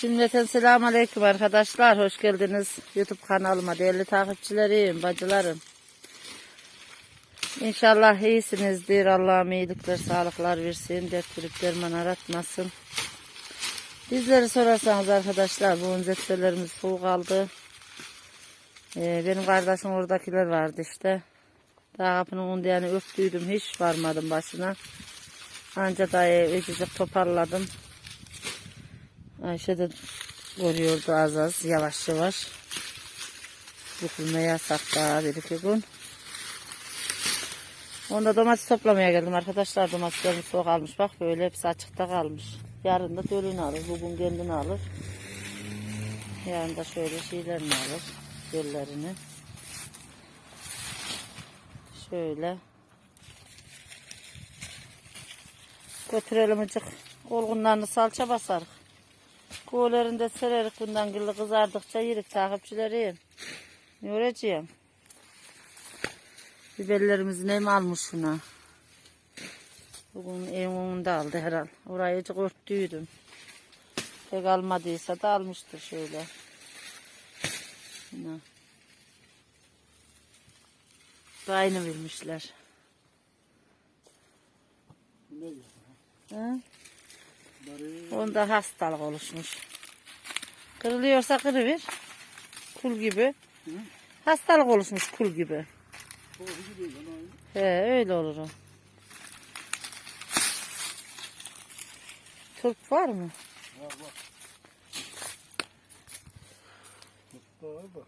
Cümleten selamun aleyküm arkadaşlar. Hoş geldiniz YouTube kanalıma değerli takipçilerim, bacılarım. İnşallah iyisinizdir. Allah'ım iyilikler, sağlıklar versin. Dert verip derman aratmasın. Bizleri sorarsanız arkadaşlar bu zettelerimiz soğuk aldı. Ee, benim kardeşim oradakiler vardı işte. Daha kapının önünde yani öptüydüm. Hiç varmadım başına. Anca dayı öcecik toparladım. Ayşe de görüyordu az az yavaş yavaş. Bükülme yasak daha bir iki gün. Onda domates toplamaya geldim arkadaşlar. Domateslerim soğuk almış. Bak böyle hepsi açıkta kalmış. Yarın da dölünü alır. Bugün kendini alır. Yarın da şöyle şeylerini alır. Göllerini. Şöyle. Götürelim acık. Olgunlarını salça basarız. Kuğularında sererik bundan gülü kızardıkça yerik takipçilerim. Yoracağım. Biberlerimizi nem almış şuna. Bugün evin önünde aldı herhal. Orayı azıcık örttüydüm. Pek almadıysa da almıştır şöyle. Şuna. Aynı vermişler. Ne diyor? Onda hastalık oluşmuş. Kırılıyorsa kırıver. Kul gibi. Hı? Hastalık oluşmuş kul gibi. He öyle olur o. Turp var mı? Var var. Var da.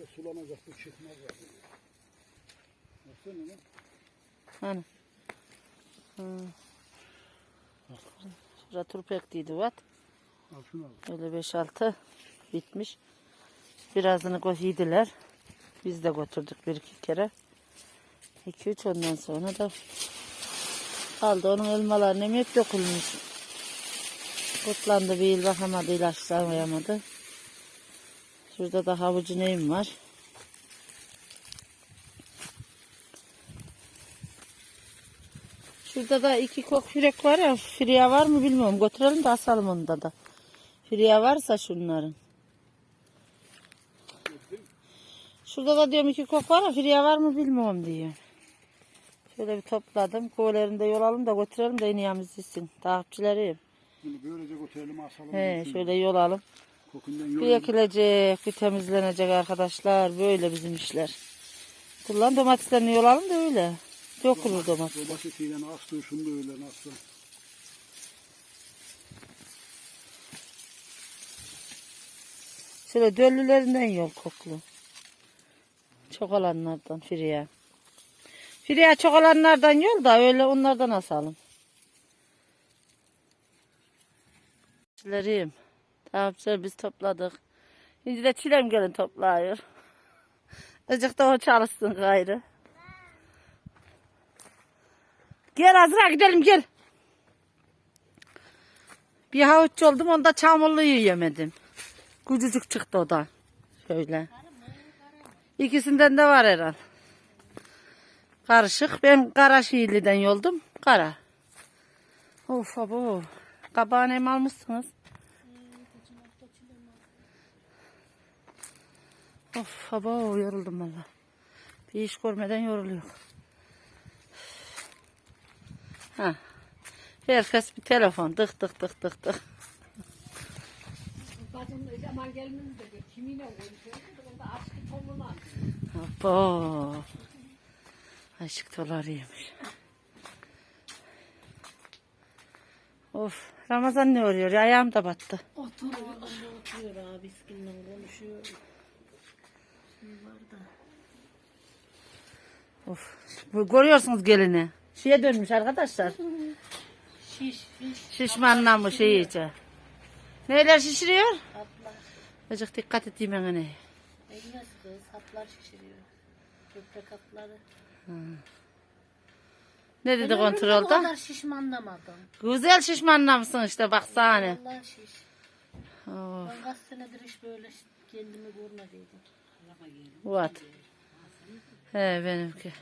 Ya sulanacak bu çıkmaz var. Baksana lan. Hani? Şurada turp ektiydi vat. Öyle 5-6 bitmiş. Birazını yediler. Biz de götürdük bir iki kere. 2-3 ondan sonra da kaldı. Onun elmalarını hep dökülmüş. Kutlandı bir yıl bakamadı ilaçlamayamadı. Şurada da havucu neyim var. Şurada da iki kok yürek var ya. Firya var mı bilmiyorum. Götürelim de asalım onda da. Firya varsa şunların. Şurada da diyorum iki kok var ya. Firya var mı bilmiyorum diyor. Şöyle bir topladım. Kovalarında yol alın da götürelim de iniyemiz gitsin. Takipçilerim. Bunu böylece götürelim asalım. He, şöyle yol alın. Kokundan Bir yol. ekilecek, bir temizlenecek arkadaşlar. Böyle bizim işler. Kullan domateslerini yol alın da öyle. Dökülür domates. Domatesiyle astı şunu da öyle astı. Şöyle döllülerinden yol koklu. Çok olanlardan Firiye. Firiye çok olanlardan yol da öyle onlardan asalım. Çilerim. Tamam biz topladık. Şimdi de çilem gelin toplayıyor. Azıcık da o çalışsın gayrı. Gel Azra gidelim gel. Bir havuç oldum onda çamurlu yiyemedim. Kucucuk çıktı o da. Şöyle. İkisinden de var herhal. Karışık. Ben kara şiirliden yoldum. Kara. Of abo. Kabağını hem almışsınız. Of abo yoruldum valla. Bir iş görmeden yoruluyor. Ha. Herkes bir telefon. Tık tık tık tık tık. Abo. Aşık dolarıymış. Of. Ramazan ne oluyor? Ayağım da battı. Oturuyor. Oturuyor abi. Biskinle konuşuyor. Of. Görüyorsunuz gelini. Şeye dönmüş arkadaşlar. Şiş şiş. Şişmanlamış iyice. Neler şişiriyor? Haplar. Azıcık dikkat edeyim ben hani. Elmez kız. Haplar şişiriyor. Köprek hapları. Ne dedi Ben kontrolde? kadar şişmanlamadım. Güzel şişmanlamışsın işte baksana. Vallahi şiş. Of. Ben kaç senedir hiç böyle kendimi görmediydim. What? He benimki.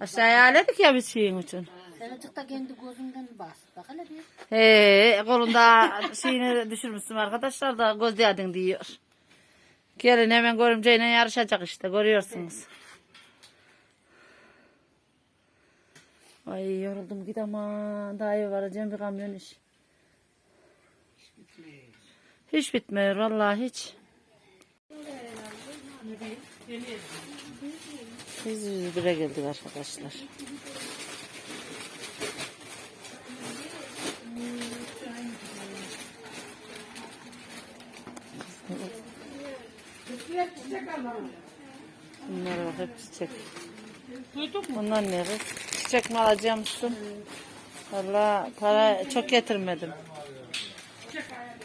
Aşağıya aledik ya biz şeyin için. Sen azıcık da kendi gözünden bas. Bak hele bir. He, kolunda şeyini düşürmüşsün arkadaşlar da göz diyadın diyor. Gelin hemen görümceyle yarışacak işte görüyorsunuz. Ay yoruldum git ama daha iyi varacağım bir kamyon iş. Hiç bitmiyor vallahi hiç. Biz 101'e geldik arkadaşlar. Bunlar bak hep çiçek. Bunlar ne kız? Çiçek mi alacağımsın? Valla para çok getirmedim.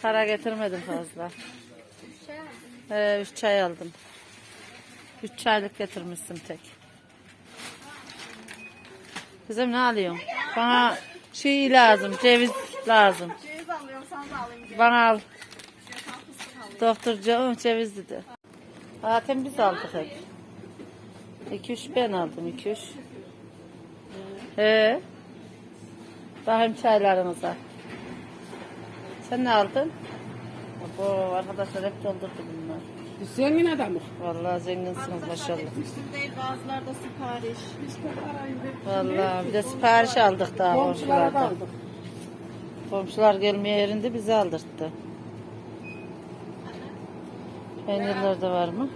Para getirmedim fazla. Ee, üç çay aldım. Üç çaylık getirmişsin tek. Kızım ne alıyorsun? Bana şey lazım, ceviz lazım. Ceviz alıyorum sana da alayım. Bana al. Doktor canım ceviz dedi. Zaten biz aldık hep. 2 3 ben aldım 2 3. Ee. Bakayım çaylarınıza. Sen ne aldın? Bu arkadaşlar hep doldurdu bunlar. Zengin adamı. Vallahi zenginsiniz maşallah. Üstüm değil bazılarda sipariş. Parayı Vallahi bir de sipariş aldık daha Komşulara da komşulardan. aldık. Komşular gelmeye yerinde bizi aldırttı. Peynirler de var mı?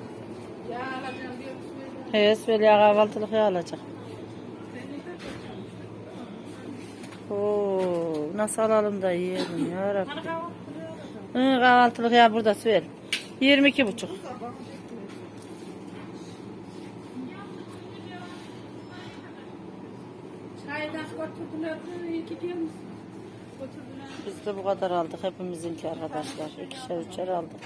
Ya alacağım diyor. Evet, böyle kahvaltılık yağ alacak. Oo, nasıl alalım da yiyelim ya Rabbi. Hı, kahvaltılık yağ burada ver. 22 buçuk. Biz de bu kadar aldık hepimizinki arkadaşlar. İkişer üçer aldık.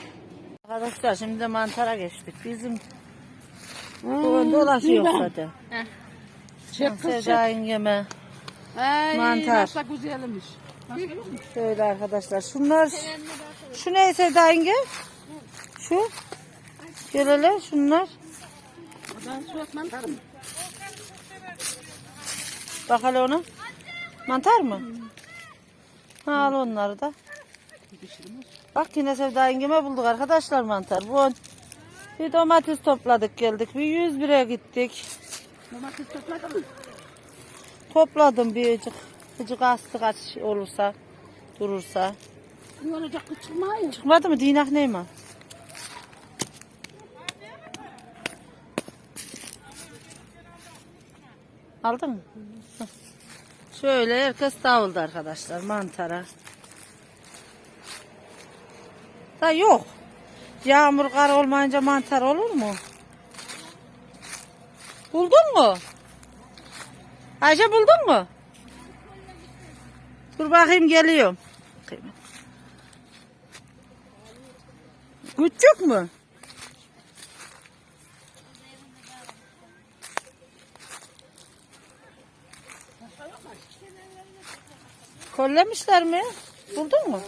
Arkadaşlar şimdi de mantara geçtik. Bizim bugün dolaşıyor zaten. Çek kız çek. Sevda yengeme. Ay Mantar. nasıl güzelmiş. Şöyle arkadaşlar. Şunlar şu ne Sevda yenge? Şu. Gel hele şunlar. Ben su atmam. Bak hele ona. Mantar mı? Ha, al onları da. Bak yine Sevda yengeme bulduk arkadaşlar mantar. Bu bir domates topladık geldik. Bir 101'e gittik. Domates topladın mı? Topladım bir ıcık. Icık astı kaç olursa. Durursa. Ne olacak bu çıkmayı? Çıkmadı mı? Dinak neyim ha? Aldın mı? Şöyle herkes davuldu arkadaşlar mantara. Da yok. Yağmur kar olmayınca mantar olur mu? Buldun mu? Ayşe buldun mu? Dur bakayım geliyorum. Küçük mü? Kollemişler mi? Buldun mu?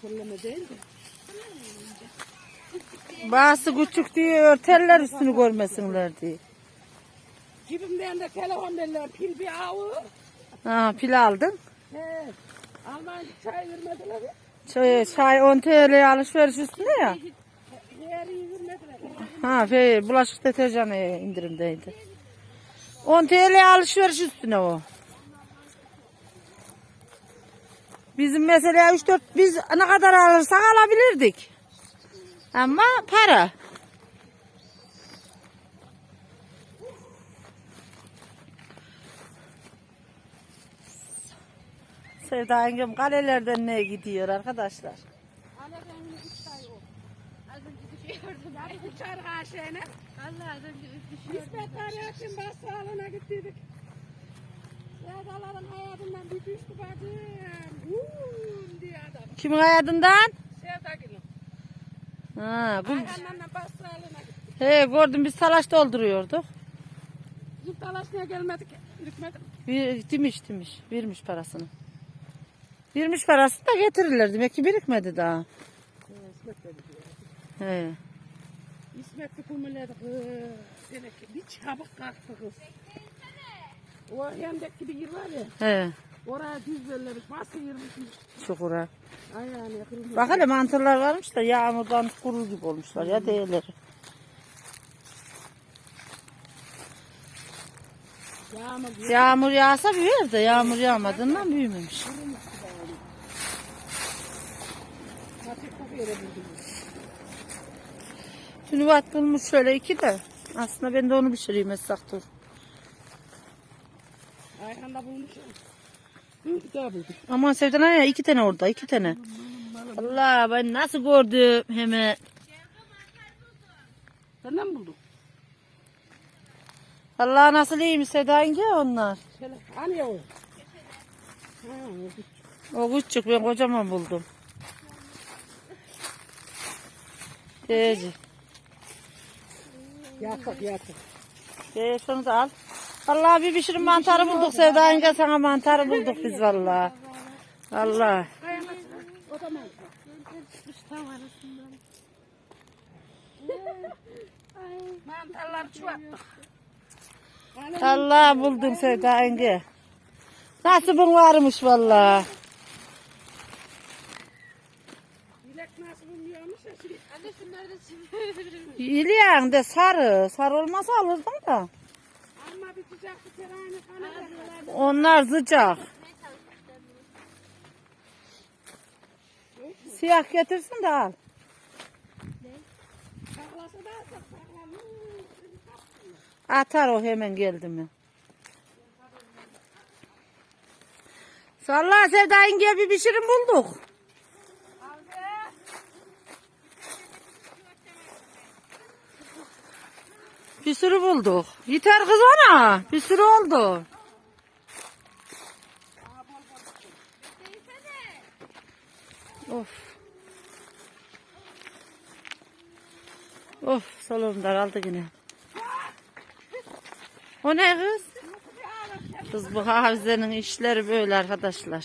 Kullama değil de. Bazısı küçük diye örterler üstünü görmesinler diye. Cebimden de telefon derler. Pil bir avu. Ha, pil aldın. He. Alman çay vermediler. ya. Çay, çay 10 TL alışveriş üstüne ya. Diğeri vermediler. Ha, şey, bulaşık deterjanı indirimdeydi. 10 TL alışveriş üstüne o. Bizim mesela 3-4 biz ne kadar alırsak alabilirdik. Ama para. Sevda yengem kalelerden ne gidiyor arkadaşlar? Uçar haşene. İsmet Ariyat'ın bas sağlığına gittiydik. Sevdaların hayatından bir düştü bacım. Uuu diye adam. Kimin hayatından? Sevda günü. Ha, bu, Hayranlarla bas sağlığına gittik. he, gördüm biz talaş dolduruyorduk. Bizim talaşmaya gelmedik. Gitmedik. Bir, demiş demiş. Vermiş parasını. Vermiş parasını da getirirler. Demek ki birikmedi daha. He. İsmet bir kumuladı. Demek ki bir çabuk kalktı kız. O yandaki bir yer var ya. He, Oraya düz bellemiş. Bası yırmış. çukura. Ayağını kırılmış. Bak hele mantarlar varmış da yağmurdan kurur gibi olmuşlar ya değerleri. Yağmur Yağmur yağsa büyür de yağmur yağmadığından büyümemiş. hafif koku yere Tünüvat bulmuş şöyle iki de. Aslında ben de onu pişireyim essak dur. Ayhan da bulmuş. Bir daha buldum. Aman Sevdan ya iki tane orada iki tane. Allah ben nasıl gördüm hemen. Senden mi buldun? Allah nasıl iyiymiş Sevda yenge onlar. Şöyle. Hani ya o? Ha, o O küçük ben kocaman buldum. Teyze. Ee, şunu da al. Allah bir pişirin mantarı bulduk Sevda yenge sana mantarı bulduk biz vallahi. Allah. O da mantar. Mantarlar çuvattık. Allah buldun Sevda yenge. Nasibin varmış vallahi. Bilek nasıl buluyormuş ya şimdi. Anne da sarı. Sarı olmasa alırdım da. Ama bir sıcak bir Onlar sıcak. Siyah getirsin de al. Atar o hemen geldi mi? Salla Sevda yenge bir pişirin bulduk. Bir sürü bulduk. Yeter kız ona. Bir sürü oldu. Of. Of salon daraldı yine. O ne kız? Kız bu havizenin işleri böyle arkadaşlar.